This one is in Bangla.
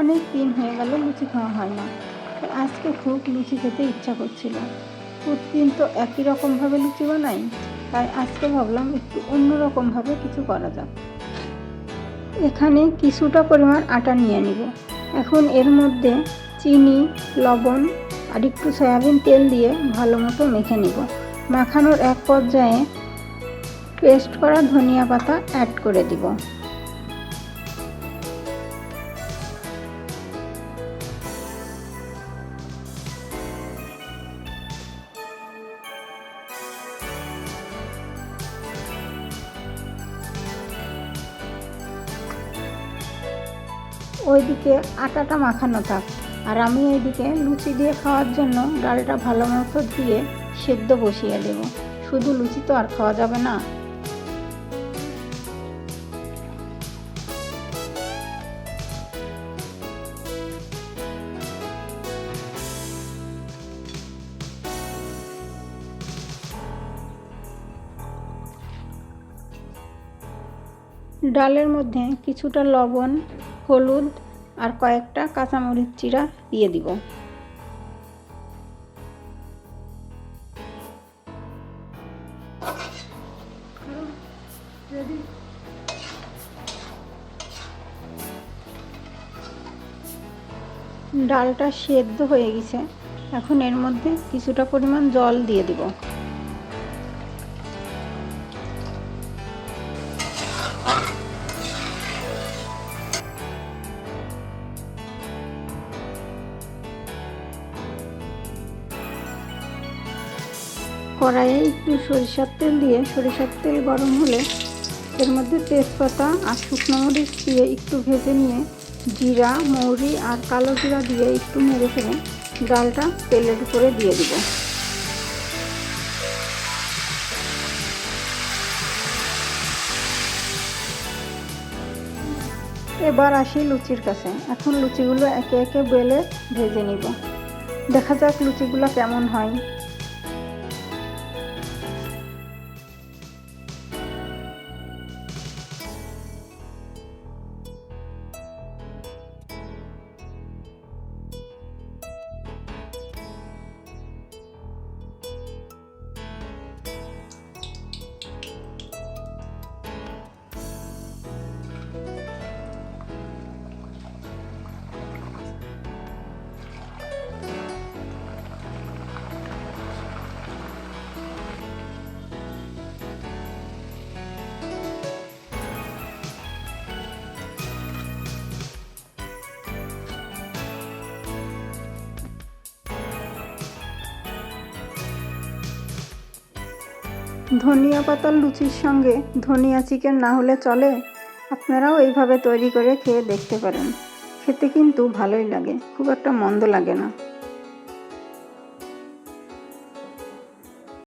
অনেক দিন হয়ে গেল লুচি খাওয়া হয় না। আজকে খুব লুচি খেতে ইচ্ছা করছিল। প্রতিদিন তো একই রকমভাবে লুচি বানাই, তাই আজকে ভাবলাম একটু অন্যরকমভাবে কিছু করা যাক। এখানে কিছুটা পরিমাণ আটা নিয়ে নিব। এখন এর মধ্যে চিনি, লবণ আর একটু সয়াবিন তেল দিয়ে ভালো মতো মেখে নিব। মাখানোর এক পর্যায়ে পেস্ট করা ধনিয়া পাতা অ্যাড করে দিব। ওইদিকে আটাটা মাখানো থাক। আর আমি এইদিকে লুচি দিয়ে খাওয়ার জন্য ডালটা ভালো মতো দিয়ে সেদ্ধ বসিয়ে দেব। শুধু লুচি তো আর খাওয়া যাবে না। ডালের মধ্যে কিছুটা লবণ হলুদ আর কয়েকটা কাঁচামরিচ চিরা দিয়ে দিব। ডালটা সেদ্ধ হয়ে গেছে। এখন এর মধ্যে কিছুটা পরিমাণ জল দিয়ে দিব। কড়াইয়ে একটু সরিষার তেল দিয়ে, সরিষার তেল গরম হলে এর মধ্যে তেজপাতা আর শুকনো মরিচ দিয়ে একটু ভেজে নিয়ে জিরা, মৌরি আর কালো জিরা দিয়ে একটু মেরে ফেলে ডালটা তেলের উপরে দিয়ে দিব। এবার আসি লুচির কাছে। এখন লুচিগুলো একে একে বেলে ভেজে নিব। দেখা যাক লুচিগুলো কেমন হয়। ধনিয়া পাতার লুচির সঙ্গে ধনিয়া চিকেন না হলে চলে? আপনারাও এইভাবে তৈরি করে খেয়ে দেখতে পারেন। খেতে কিন্তু ভালোই লাগে, খুব একটা মন্দ লাগে না।